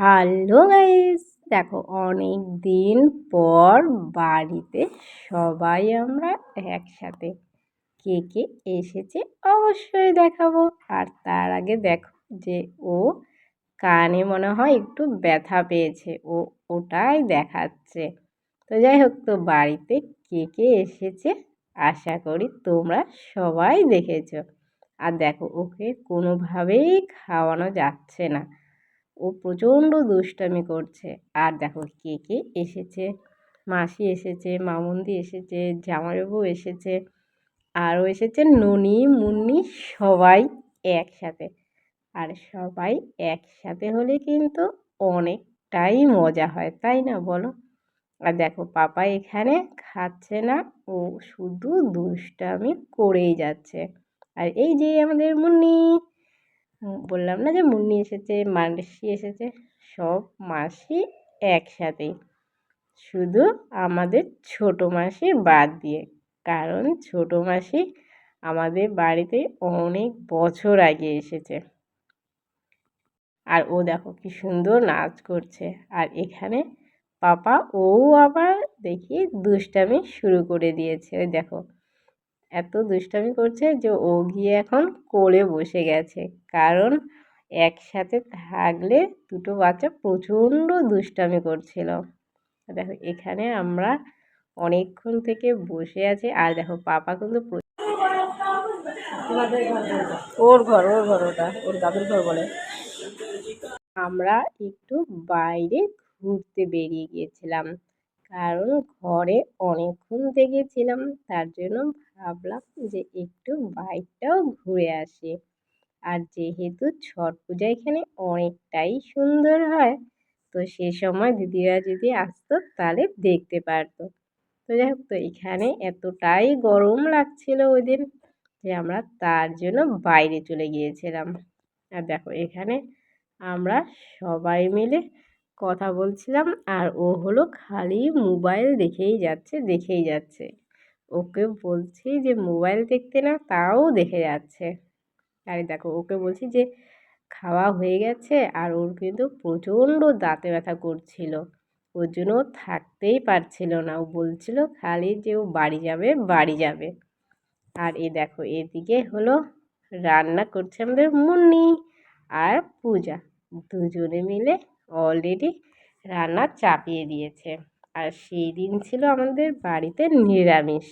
Hello guys, দেখো অনেক দিন পর বাড়িতে সবাই আমরা একসাথে কে কে এসেছে অবশ্যই দেখাবো। আর তার আগে দেখো যে ও কানে মনে হয় একটু ব্যথা পেয়েছে, ও ওটাই দেখাচ্ছে। তো যাই হোক, তো বাড়িতে কে কে এসেছে আশা করি তোমরা সবাই দেখেছ। আর দেখো, ওকে কোনোভাবেই খাওয়ানো যাচ্ছে না। ও প্রচণ্ড দুষ্টামি করছে। আর দেখো কে কে এসেছে? মাসি এসেছে, মামুন্দি এসেছে, জামাইবাবু এসেছে, আরও এসেছে, ননি, মুন্নি সবাই একসাথে। আর সবাই একসাথে হলে কিন্তু অনেকটাই মজা হয়, তাই না বলো? আর দেখো পাপা এখানে খাচ্ছে না, ও শুধু দুষ্টামি করেই যাচ্ছে। আর এই যে আমাদের মুন্নি বললাম না যে মুন্নি এসেছে মাসি এসেছে, সব মাসি একসাথেই। শুধু আমাদের ছোটো মাসি বাদ দিয়ে, কারণ ছোটো মাসি আমাদের বাড়িতে অনেক বছর আগে এসেছে। আর ও দেখো কি সুন্দর নাচ করছে, আর এখানে পাপা ও আবার দেখি দুষ্টামি শুরু করে দিয়েছে। ওই দেখো এত দুষ্টামি করছে যে ও গিয়ে এখন কোলে বসে গেছে। কারণ একসাথে থাকলে দুটো বাচ্চা প্রচণ্ড দুষ্টামি করছিল। দেখো এখানে আমরা অনেকক্ষণ থেকে বসে আছি আর দেখো পাপা কিন্তু ওর ঘর ওর ঘর ওটা ওর দাদুর ঘর বলে। আমরা একটু বাইরে ঘুরতে বেরিয়ে গিয়েছিলাম। কারণ ঘরে অনেকক্ষণ থেকেছিলাম তার জন্য ভাবলাম যে একটু বাইকটাও ঘুরে আসি। আর যেহেতু ছট পূজা এখানে অনেকটাই সুন্দর হয়, তো সে সময় দিদিরা যদি আসতো তাহলে দেখতে পারতো। তো যাই হোক, তো এখানে এতটাই গরম লাগছিল ওই দিন যে আমরা তার জন্য বাইরে চলে গিয়েছিলাম। আর দেখো এখানে আমরা সবাই মিলে কথা বলছিলাম। আর ও হলো খালি মোবাইল দেখেই যাচ্ছে দেখেই যাচ্ছে। ওকে বলছি যে, মোবাইল দেখতে না, তাও দেখে যাচ্ছে। আর দেখো, ওকে বলছি যে, খাওয়া হয়ে গেছে। আর ওর কিন্তু প্রচণ্ড দাঁতে ব্যথা করছিল। ওর জন্য থাকতেই পারছিল না। ও বলছিল খালি যে, ও বাড়ি যাবে বাড়ি যাবে। আর এ দেখো, এদিকে হলো রান্না করছে আমাদের মুন্নি আর পূজা। দুজনে মিলে অলরেডি রান্না চাপিয়ে দিয়েছে। আর সেই দিন ছিল আমাদের বাড়িতে নিরামিষ।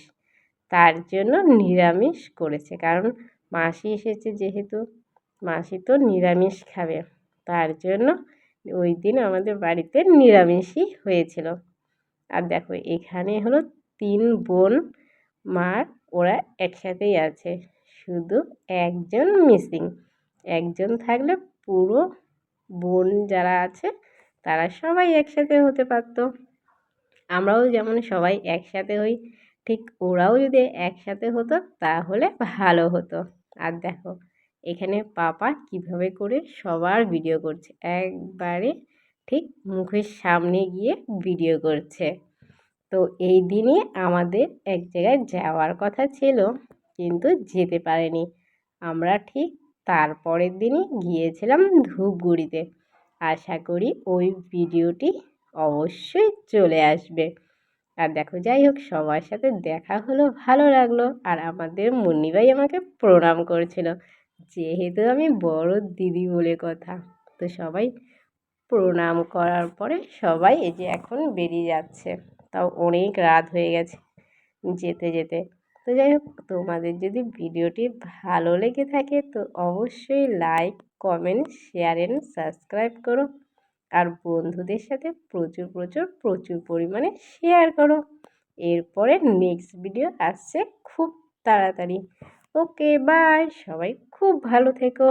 তার জন্য নিরামিষ করেছে। কারণ মাসি এসেছে যেহেতু, মাসি তো নিরামিষ খাবে। তার জন্য ওই দিন আমাদের বাড়িতে নিরামিষই হয়েছিল। আর দেখো, এখানে হলো তিন বোন মার ওরা একসাথেই আছে। শুধু একজন মিসিং একজন থাকলে পুরো বোন যারা আছে, তারা সবাই একসাথে হতে পারতো। আমরাও যেমন সবাই একসাথে হই, ঠিক ওরাও যদি একসাথে হতো, তাহলে ভালো হতো। আর দেখো, এখানে পাপা কীভাবে করে সবার ভিডিও করছে। একবারে ঠিক মুখের সামনে গিয়ে ভিডিও করছে। তো এই দিনই আমাদের এক জায়গায় যাওয়ার কথা ছিল, কিন্তু যেতে পারেনি। আমরা ঠিক তারপরের দিনই গিয়েছিলাম ধূপগুড়িতে। আশা করি ওই ভিডিওটি অবশ্যই চলে আসবে। আর দেখো, যাই হোক, সবার সাথে দেখা হলো, ভালো লাগল। আর আমাদের মুন্নিভাই আমাকে প্রণাম করেছিল, যেহেতু আমি বড় দিদি বলে কথা। তো সবাই প্রণাম করার পরে সবাই এই যে এখন বেরিয়ে যাচ্ছে। তাও অনেক রাত হয়ে গেছে যেতে যেতে। তো যাই হোক, তোমাদের যদি ভিডিওটি ভালো লেগে থাকে, তো অবশ্যই like comment share and subscribe করো। আর বন্ধুদের সাথে প্রচুর প্রচুর প্রচুর পরিমাণে শেয়ার করো। এরপরে নেক্সট ভিডিও আসছে খুব তাড়াতাড়ি। ওকে বাই সবাই খুব ভালো থেকো।